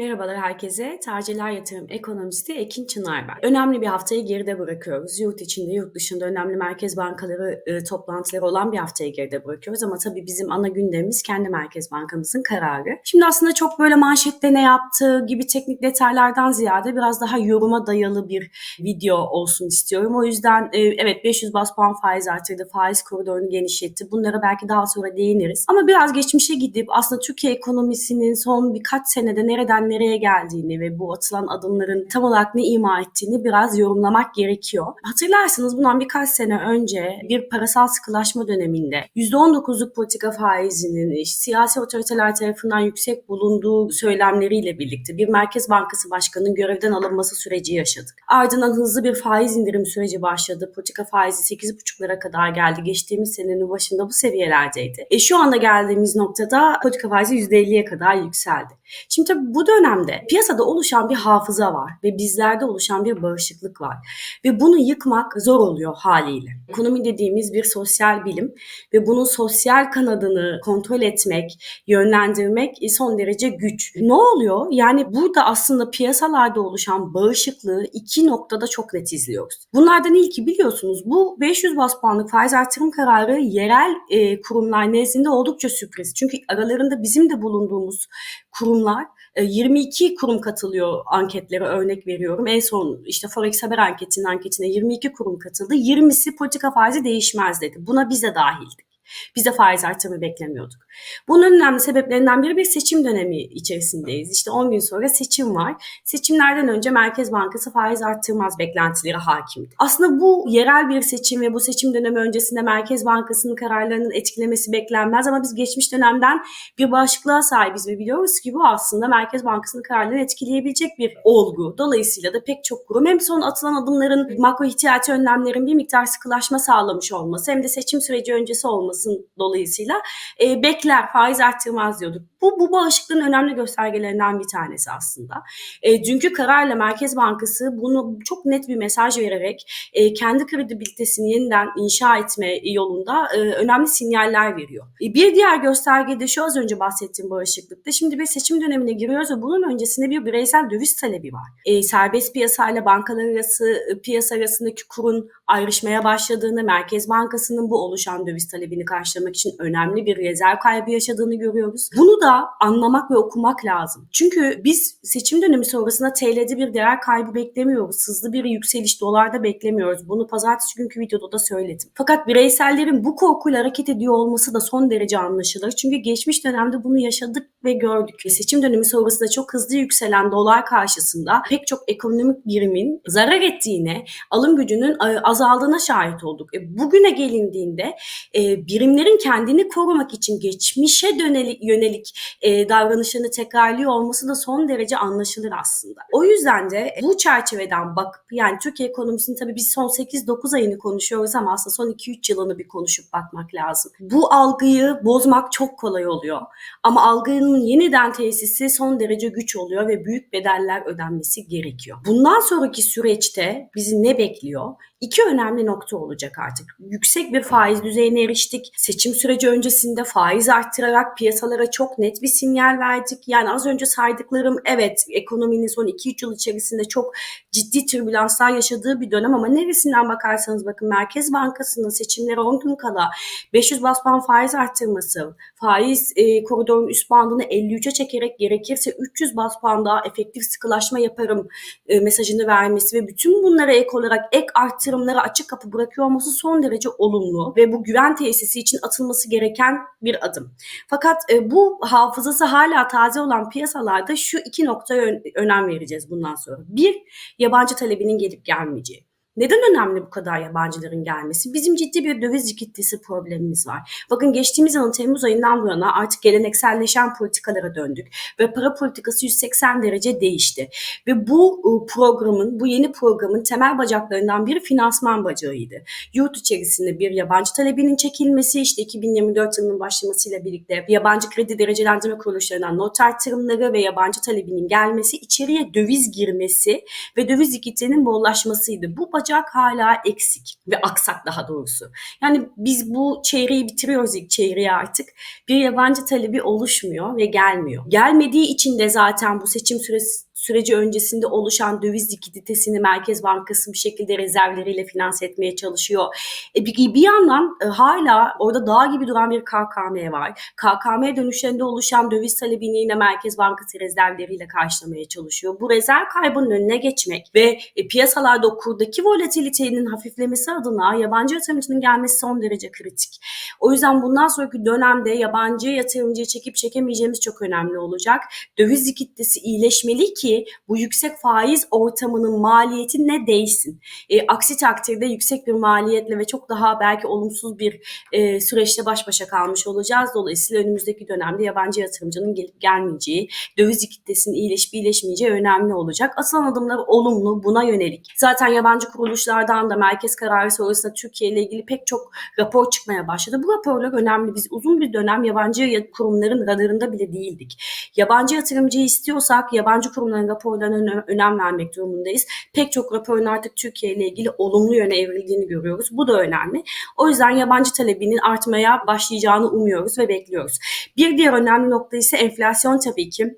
Merhabalar herkese. Tercihler Yatırım Ekonomisti Ekin Çınar ben. Önemli bir haftayı geride bırakıyoruz. Yurt içinde, yurt dışında önemli merkez bankaları e, toplantıları olan bir haftayı geride bırakıyoruz. Ama tabii bizim ana gündemimiz kendi merkez bankamızın kararı. Şimdi aslında çok böyle manşette ne yaptığı gibi teknik detaylardan ziyade biraz daha yoruma dayalı bir video olsun istiyorum. O yüzden e, evet 500 bas puan faiz artırdı, faiz koridorunu genişletti. Bunlara belki daha sonra değiniriz. Ama biraz geçmişe gidip aslında Türkiye ekonomisinin son birkaç senede nereden nereye geldiğini ve bu atılan adımların tam olarak ne ima ettiğini biraz yorumlamak gerekiyor. Hatırlarsınız bundan birkaç sene önce bir parasal sıkılaşma döneminde %19'luk politika faizinin siyasi otoriteler tarafından yüksek bulunduğu söylemleriyle birlikte bir Merkez Bankası Başkanı'nın görevden alınması süreci yaşadık. Ardından hızlı bir faiz indirim süreci başladı. Politika faizi 8,5'lara kadar geldi. Geçtiğimiz senenin başında bu seviyelerdeydi. E şu anda geldiğimiz noktada politika faizi %50'ye kadar yükseldi. Şimdi tabii bu dönemde piyasada oluşan bir hafıza var ve bizlerde oluşan bir bağışıklık var. Ve bunu yıkmak zor oluyor haliyle. Ekonomi dediğimiz bir sosyal bilim ve bunun sosyal kanadını kontrol etmek, yönlendirmek son derece güç. Ne oluyor? Yani burada aslında piyasalarda oluşan bağışıklığı iki noktada çok net izliyoruz. Bunlardan ilki biliyorsunuz bu 500 bas puanlık faiz artırım kararı yerel e, kurumlar nezdinde oldukça sürpriz. Çünkü aralarında bizim de bulunduğumuz kurumlar 22 e, kurum katılıyor anketlere örnek veriyorum. En son işte Forex Haber anketinin anketine 22 kurum katıldı. 20'si politika faizi değişmez dedi. Buna biz de dahildik. Biz de faiz artırımı beklemiyorduk. Bunun önemli sebeplerinden biri bir seçim dönemi içerisindeyiz. İşte 10 gün sonra seçim var. Seçimlerden önce Merkez Bankası faiz arttırmaz beklentileri hakimdi. Aslında bu yerel bir seçim ve bu seçim dönemi öncesinde Merkez Bankası'nın kararlarının etkilemesi beklenmez ama biz geçmiş dönemden bir bağışıklığa sahibiz ve biliyoruz ki bu aslında Merkez Bankası'nın kararlarını etkileyebilecek bir olgu. Dolayısıyla da pek çok kurum hem son atılan adımların makro ihtiyati önlemlerin bir miktar sıkılaşma sağlamış olması hem de seçim süreci öncesi olmasın dolayısıyla e, bekler faiz arttırmaz diyorduk. Bu, bu bağışıklığın önemli göstergelerinden bir tanesi aslında. E, dünkü kararla Merkez Bankası bunu çok net bir mesaj vererek e, kendi kredibilitesini yeniden inşa etme yolunda e, önemli sinyaller veriyor. E, bir diğer gösterge de şu az önce bahsettiğim bağışıklıkta. Şimdi bir seçim dönemine giriyoruz ve bunun öncesinde bir bireysel döviz talebi var. E, serbest piyasayla bankalar arası piyasa arasındaki kurun ayrışmaya başladığını, Merkez Bankası'nın bu oluşan döviz talebini karşılamak için önemli bir rezerv kaybı yaşadığını görüyoruz. Bunu da anlamak ve okumak lazım. Çünkü biz seçim dönemi sonrasında TL'de bir değer kaybı beklemiyoruz. Hızlı bir yükseliş dolarda beklemiyoruz. Bunu pazartesi günkü videoda da söyledim. Fakat bireysellerin bu korkuyla hareket ediyor olması da son derece anlaşılır. Çünkü geçmiş dönemde bunu yaşadık ve gördük. Seçim dönemi sonrasında çok hızlı yükselen dolar karşısında pek çok ekonomik birimin zarar ettiğine, alım gücünün azaldığına şahit olduk. E, bugüne gelindiğinde e, birimlerin kendini korumak için geçmişe dönelik, yönelik e, davranışlarını tekrarlıyor olması da son derece anlaşılır aslında. O yüzden de bu çerçeveden bakıp yani Türkiye ekonomisinin tabii biz son 8-9 ayını konuşuyoruz ama aslında son 2-3 yılını bir konuşup bakmak lazım. Bu algıyı bozmak çok kolay oluyor. Ama algının yeniden tesisi son derece güç oluyor ve büyük bedeller ödenmesi gerekiyor. Bundan sonraki süreçte bizi ne bekliyor? İki önemli nokta olacak artık. Yüksek bir faiz düzeyine eriştik. Seçim süreci öncesinde faiz arttırarak piyasalara çok net bir sinyal verdik. Yani az önce saydıklarım evet ekonominin son 2-3 yıl içerisinde çok ciddi türbülanslar yaşadığı bir dönem ama neresinden bakarsanız bakın Merkez Bankası'nın seçimlere 10 gün kala 500 bas puan faiz arttırması, faiz e, koridorun üst bandını 53'e çekerek gerekirse 300 bas puan daha efektif sıkılaşma yaparım e, mesajını vermesi ve bütün bunlara ek olarak ek artırımlara açık kapı bırakıyor olması son derece olumlu ve bu güven tesisi için atılması gereken bir adım. Fakat e, bu hafızası hala taze olan piyasalarda şu iki noktaya önem vereceğiz bundan sonra. Bir, yabancı talebinin gelip gelmeyeceği. Neden önemli bu kadar yabancıların gelmesi? Bizim ciddi bir döviz kitlesi problemimiz var. Bakın geçtiğimiz yılın Temmuz ayından bu yana artık gelenekselleşen politikalara döndük ve para politikası 180 derece değişti. Ve bu ıı, programın, bu yeni programın temel bacaklarından biri finansman bacağıydı. Yurt içerisinde bir yabancı talebinin çekilmesi, işte 2024 yılının başlamasıyla birlikte yabancı kredi derecelendirme kuruluşlarından not artırımları ve yabancı talebinin gelmesi, içeriye döviz girmesi ve döviz likiditenin bollaşmasıydı. Bu bacak hala eksik ve aksak daha doğrusu. Yani biz bu çeyreği bitiriyoruz ilk çeyreği artık. Bir yabancı talebi oluşmuyor ve gelmiyor. Gelmediği için de zaten bu seçim süresi süreci öncesinde oluşan döviz likiditesini Merkez Bankası bir şekilde rezervleriyle finanse etmeye çalışıyor. E bir, bir yandan e, hala orada dağ gibi duran bir KKM var. KKM dönüşlerinde oluşan döviz talebini yine Merkez Bankası rezervleriyle karşılamaya çalışıyor. Bu rezerv kaybının önüne geçmek ve e, piyasalarda o kurdaki volatilitenin hafiflemesi adına yabancı yatırımcının gelmesi son derece kritik. O yüzden bundan sonraki dönemde yabancı yatırımcıyı çekip çekemeyeceğimiz çok önemli olacak. Döviz likiditesi iyileşmeli ki bu yüksek faiz ortamının maliyeti ne değilsin. E, aksi takdirde yüksek bir maliyetle ve çok daha belki olumsuz bir e, süreçte baş başa kalmış olacağız. Dolayısıyla önümüzdeki dönemde yabancı yatırımcının gelip gelmeyeceği, döviz kitlesinin iyileşip iyileşmeyeceği önemli olacak. Asıl adımlar olumlu buna yönelik. Zaten yabancı kuruluşlardan da merkez kararı sonrasında Türkiye ile ilgili pek çok rapor çıkmaya başladı. Bu raporlar önemli. Biz uzun bir dönem yabancı kurumların radarında bile değildik. Yabancı yatırımcıyı istiyorsak yabancı kurumların kurumların raporlarına önem vermek durumundayız. Pek çok raporun artık Türkiye ile ilgili olumlu yöne evrildiğini görüyoruz. Bu da önemli. O yüzden yabancı talebinin artmaya başlayacağını umuyoruz ve bekliyoruz. Bir diğer önemli nokta ise enflasyon tabii ki.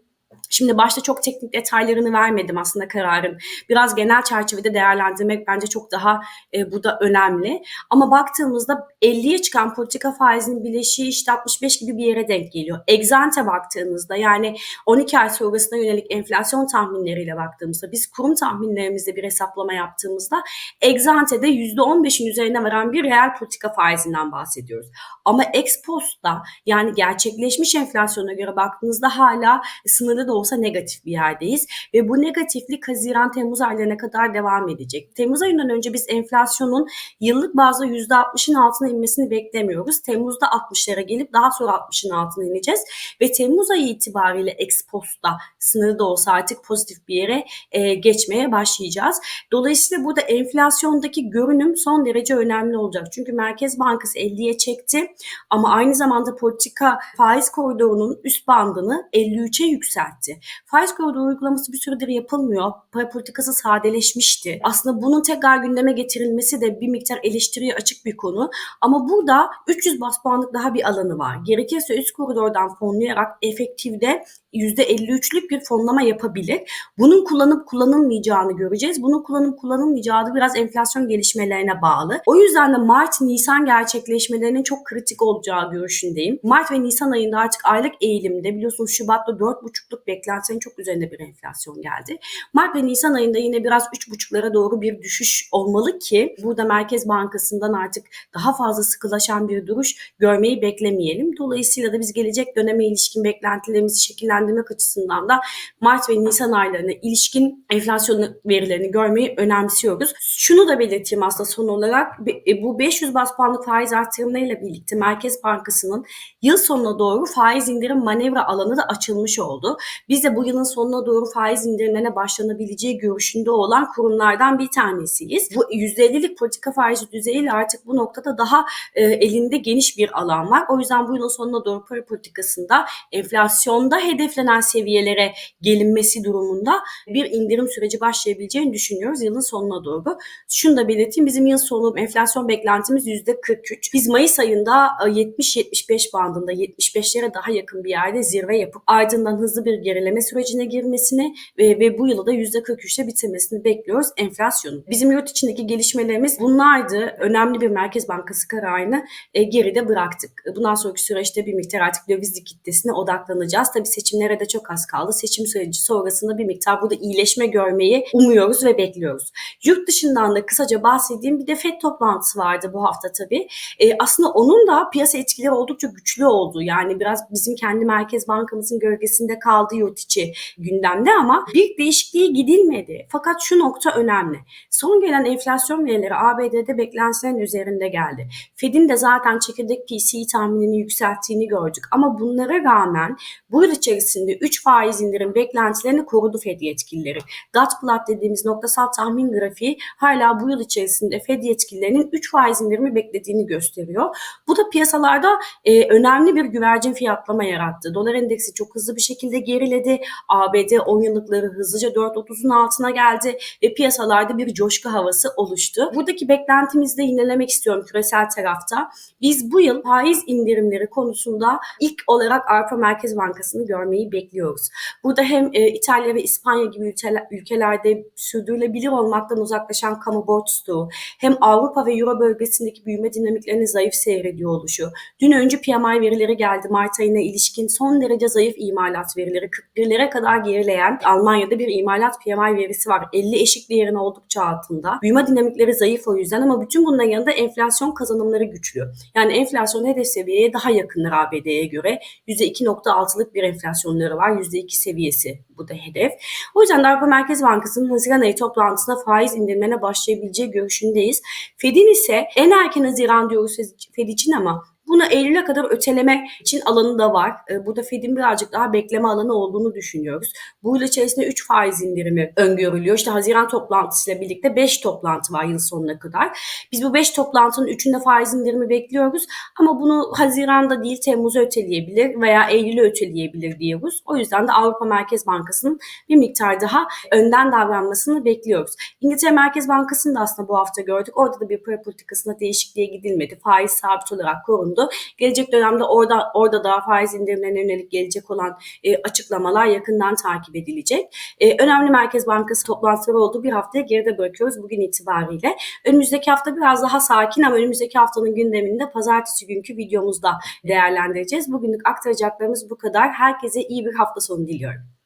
Şimdi başta çok teknik detaylarını vermedim aslında kararın. Biraz genel çerçevede değerlendirmek bence çok daha e, bu da önemli. Ama baktığımızda 50'ye çıkan politika faizinin bileşiği işte 65 gibi bir yere denk geliyor. Exante baktığımızda yani 12 ay sonrasına yönelik enflasyon tahminleriyle baktığımızda biz kurum tahminlerimizde bir hesaplama yaptığımızda Exante'de %15'in üzerine varan bir reel politika faizinden bahsediyoruz. Ama ex post'ta yani gerçekleşmiş enflasyona göre baktığınızda hala sınırlı da olsa negatif bir yerdeyiz. Ve bu negatiflik Haziran-Temmuz aylarına kadar devam edecek. Temmuz ayından önce biz enflasyonun yıllık bazda %60'ın altına inmesini beklemiyoruz. Temmuz'da 60'lara gelip daha sonra 60'ın altına ineceğiz. Ve Temmuz ayı itibariyle Expos'ta sınırı da olsa artık pozitif bir yere e, geçmeye başlayacağız. Dolayısıyla burada enflasyondaki görünüm son derece önemli olacak. Çünkü Merkez Bankası 50'ye çekti ama aynı zamanda politika faiz koridorunun üst bandını 53'e yükseltti. Faiz koridoru uygulaması bir süredir yapılmıyor. Para politikası sadeleşmişti. Aslında bunun tekrar gündeme getirilmesi de bir miktar eleştiriye açık bir konu. Ama burada 300 bas puanlık daha bir alanı var. Gerekirse üst koridordan fonlayarak efektifde %53'lük bir fonlama yapabilir. Bunun kullanıp kullanılmayacağını göreceğiz. Bunun kullanıp kullanılmayacağı biraz enflasyon gelişmelerine bağlı. O yüzden de Mart-Nisan gerçekleşmelerinin çok kritik olacağı görüşündeyim. Mart ve Nisan ayında artık aylık eğilimde biliyorsunuz Şubat'ta 4,5'luk beklentinin çok üzerinde bir enflasyon geldi. Mart ve Nisan ayında yine biraz 3,5'lara doğru bir düşüş olmalı ki burada Merkez Bankası'ndan artık daha fazla sıkılaşan bir duruş görmeyi beklemeyelim. Dolayısıyla da biz gelecek döneme ilişkin beklentilerimizi şekillendirmek açısından da Mart ve Nisan aylarına ilişkin enflasyon verilerini görmeyi önemsiyoruz. Şunu da belirteyim aslında son olarak e, bu 500 bas puanlık faiz artırımlarıyla birlikte Merkez Bankası'nın yıl sonuna doğru faiz indirim manevra alanı da açılmış oldu. Biz de bu yılın sonuna doğru faiz indirimlerine başlanabileceği görüşünde olan kurumlardan bir tanesiyiz. Bu %50'lik politika faizi düzeyiyle artık bu noktada daha e, elinde geniş bir alan var. O yüzden bu yılın sonuna doğru para politikasında enflasyonda hedeflenen seviyelere gelinmesi durumunda bir indirim süreci başlayabileceğini düşünüyoruz yılın sonuna doğru. Şunu da belirteyim bizim yıl sonu enflasyon beklentimiz %43. Biz Mayıs ayında 70-75 e, bandında 75'lere daha yakın bir yerde zirve yapıp ardından hızlı bir gerileme sürecine girmesini ve, ve bu yılı da %43'te bitirmesini bekliyoruz enflasyonun. Bizim yurt içindeki gelişmelerimiz bunlardı. Önemli bir Merkez Bankası kararını e, geride bıraktık. Bundan sonraki süreçte bir miktar artık döviz likiditesine odaklanacağız. Tabii seçimlere de çok az kaldı. Seçim süreci sonrasında bir miktar burada iyileşme görmeyi umuyoruz ve bekliyoruz. Yurt dışından da kısaca bahsedeyim. Bir de FED toplantısı vardı bu hafta tabii. E, aslında onun da piyasa etkileri oldukça güçlü oldu. Yani biraz bizim kendi Merkez Bankamızın gölgesinde kaldı yurt içi gündemde ama bir değişikliğe gidilmedi. Fakat şu nokta önemli. Son gelen enflasyon verileri ABD'de beklentilerin üzerinde geldi. Fed'in de zaten çekirdek PCE tahminini yükselttiğini gördük. Ama bunlara rağmen bu yıl içerisinde 3 faiz indirim beklentilerini korudu Fed yetkilileri. Dot plot dediğimiz noktasal tahmin grafiği hala bu yıl içerisinde Fed yetkililerinin 3 faiz indirimi beklediğini gösteriyor. Bu da piyasalarda e, önemli bir güvercin fiyatlama yarattı. Dolar endeksi çok hızlı bir şekilde geriledi. ABD 10 yıllıkları hızlıca 4.30'un altına geldi ve piyasalarda bir coşku havası oluştu. Buradaki beklentimizi de yinelemek istiyorum küresel tarafta. Biz bu yıl faiz indirimleri konusunda ilk olarak Avrupa Merkez Bankası'nı görmeyi bekliyoruz. Burada hem e, İtalya ve İspanya gibi ülkeler, ülkelerde sürdürülebilir olmaktan uzaklaşan kamu borç stoğu, hem Avrupa ve Euro bölgesindeki büyüme dinamiklerinin zayıf seyrediyor oluşu, dün önce PMI verileri geldi Mart ayına ilişkin son derece zayıf imalat verileri, 41'lere kadar gerileyen Almanya'da bir imalat PMI verisi var. 50 eşik değerin oldukça altında. Büyüme dinamikleri zayıf o yüzden ama bütün bunların yanında enflasyon kazanımları güçlü. Yani enflasyon hedef seviyeye daha yakınlar ABD'ye göre. %2.6'lık bir enflasyonları var. %2 seviyesi bu da hedef. O yüzden de Avrupa Merkez Bankası'nın Haziran ayı toplantısında faiz indirmene başlayabileceği görüşündeyiz. Fed'in ise en erken Haziran diyoruz Fed için ama bunu Eylül'e kadar öteleme için alanı da var. Ee, burada Fed'in birazcık daha bekleme alanı olduğunu düşünüyoruz. Bu yıl içerisinde 3 faiz indirimi öngörülüyor. İşte Haziran toplantısıyla birlikte 5 toplantı var yıl sonuna kadar. Biz bu 5 toplantının 3'ünde faiz indirimi bekliyoruz. Ama bunu Haziran'da değil Temmuz'a öteleyebilir veya Eylül'e öteleyebilir diyoruz. O yüzden de Avrupa Merkez Bankası'nın bir miktar daha önden davranmasını bekliyoruz. İngiltere Merkez Bankası'nı da aslında bu hafta gördük. Orada da bir para politikasına değişikliğe gidilmedi. Faiz sabit olarak korundu. Gelecek dönemde orada orada daha faiz indirimlerine yönelik gelecek olan e, açıklamalar yakından takip edilecek. E, önemli Merkez Bankası toplantıları oldu. Bir haftaya geride bırakıyoruz bugün itibariyle. Önümüzdeki hafta biraz daha sakin ama önümüzdeki haftanın gündeminde pazartesi günkü videomuzda değerlendireceğiz. Bugünlük aktaracaklarımız bu kadar. Herkese iyi bir hafta sonu diliyorum.